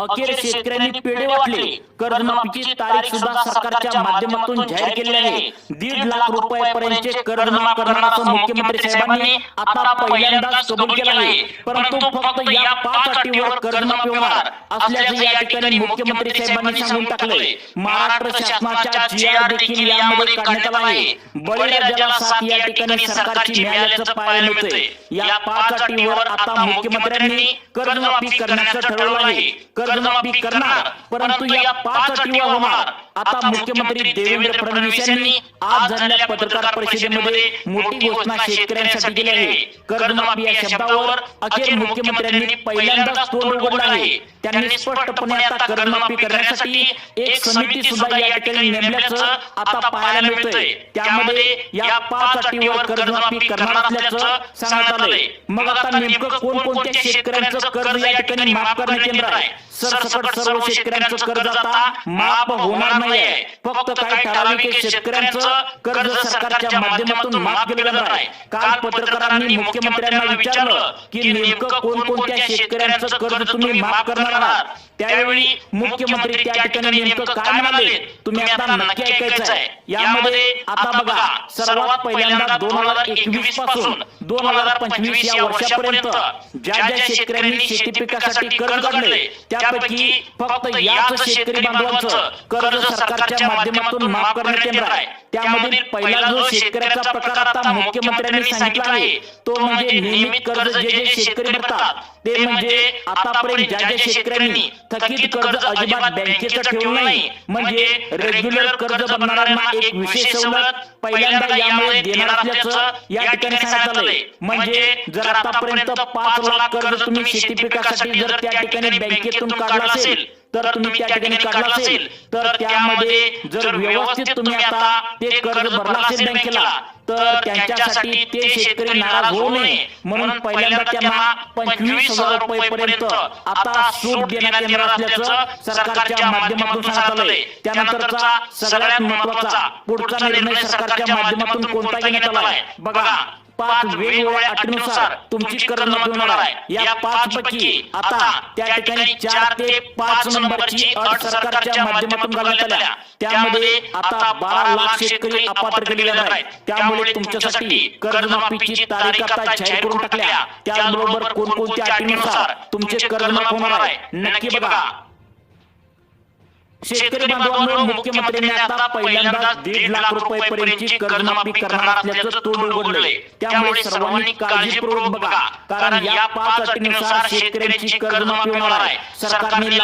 अखेर शेतकऱ्यांनी पेढे वाटले. कर्जमाफीची तारीख सुद्धा सरकारच्या माध्यमातून जाहीर केली आहे. दीड लाख रुपयापर्यंतचे कर्ज माफ करणार असं मुख्यमंत्री साहेबांनी आता पहिल्यांदाच कबूल केलं आहे परंतु फक्त या पाच अटीवर कर्जमाफी होणार असल्याचं या ठिकाणी मुख्यमंत्री साहेबांनी सांगून टाकलंय. महाराष्ट्र शासनाच्या जी आर देखील यामध्ये काढण्यात आला आहे. बळीराजाला साथ या ठिकाणी सरकारची मिळाल्याचं पाहायला मिळतंय. या पाच अटीवर आता मुख्यमंत्र्यांनी कर्जमाफी करण्याचं ठरवलं आहे कर्जमाफी करणार परंतु या पाच अटीवर होणार. आता मुख्यमंत्री देवेंद्र फडणवीस यांनी आज झालेल्या पत्रकार परिषदेमध्ये मोठी घोषणा शेतकऱ्यांसाठी केली आहे. कर्जमाफी या शब्दावर अखेर मुख्यमंत्र्यांनी पहिल्यांदाच तोंड उघडलं आहे. त्यांनी स्पष्टपणे आता कर्जमाफी करण्यासाठी एक समिती सुद्धा या ठिकाणी नेमल्याचं आता पाहायला मिळतंय. त्यामध्ये या पाच अटीवर कर्जमाफी करणार असल्याचं सांगण्यात आलंय. मग आता नेमकं कोणकोणत्या शेतकऱ्यांचं कर्ज या ठिकाणी माफ करण्यात येणार आहे? सरसकट सर्व शेतकऱ्यांचं कर्ज आता माफ होणार नाहीये. फक्त काही ठराविक शेतकऱ्यांचं कर्ज सरकारच्या माध्यमातून माफ केलं जाणार आहे काल पत्रकारांनी मुख्यमंत्र्यांना विचारलं की नेमकं कोणकोणत्या शेतकऱ्यांचं कर्ज तुम्ही माफ करणार आहात? त्यावेळी मुख्यमंत्री त्या ठिकाणी नेमकं काय म्हणाले? तुम्ही आता नक्की ऐकायचं आहे यामध्ये आता बघा सर्वात पहिल्यांदा दोन हजार एकवीसपासून दोन हजार पंचवीस या वर्षापर्यंत ज्या ज्या शेतकऱ्यांनी शेती पिकासाठी कर्ज काढले त्यापैकी फक्त याच शेतकरी बांधवांचं कर्ज सरकारच्या माध्यमातून माफ करण्यात येणार आहे. त्यामधील पहिला जो शेतकऱ्याचा प्रकार आता मुख्यमंत्र्यांनी सांगितला आहे तो म्हणजे नियमित कर्ज जे जे शेतकरी भरतात ते म्हणजे आतापर्यंत ज्या ज्या शेतकऱ्यांनी थकीत कर्ज अजिबात बँकेचं ठेवलं नाही म्हणजे रेग्युलर कर्ज बनणाऱ्यांना एक विशेष सवलत पहिल्यांदा यामुळे देणार असल्याचं या ठिकाणी सांगण्यात आलंय. म्हणजे जर आतापर्यंत पाच लाख कर्ज तुम्ही शेती पिकासाठी जर त्या ठिकाणी बँकेतून काढलं असेल तर तुम्ही त्या ठिकाणी काढला असेल तर त्यामध्ये जर व्यवस्थित तुम्ही आता ते कर्ज भरला असेल बँकेला तर त्यांच्यासाठी ते शेतकरी नाराज होऊ नये. म्हणून पहिल्यांदा त्यांना पंचवीस हजार रुपये पर्यंत आता सूट देण्यात येणार असल्याचं सरकारच्या माध्यमातून सांगण्यात आलंय. त्यानंतरचा सगळ्यात महत्त्वाचा पुढचा निर्णय सरकारच्या माध्यमातून कोणता घेण्यात आलाय? बघा. पाच वेगवेगळ्या अटीनुसार तुमची कर्जमाफी होणार आहे. या पाच पैकी आता त्या ठिकाणी चार ते पाच नंबरची अट सरकारच्या माध्यमातून घालण्यात आल्या. त्यामध्ये आता बारा लाख शेतकरी अपात्र केले जाणार आहेत त्यामुळे तुमच्यासाठी कर्जमाफीची तारीख आता जाहीर करून टाकल्या. त्याचबरोबर कोणकोणत्या अटीनुसार तुमचे कर्जमाफ होणार आहे. नक्की बघा. शेतकरी बांधवांनो मुख्यमंत्र्यांनी आता पहिल्यांदा दीड लाख रुपये पर्यंतची कर्जमाफी करणार असल्याचं तोंड उघडलंय. त्यामुळे सर्वांनी काळजीपूर्वक बघा. कारण या पाच अटीनुसार शेतकऱ्यांची कर्जमाफी होणार आहे. सरकारने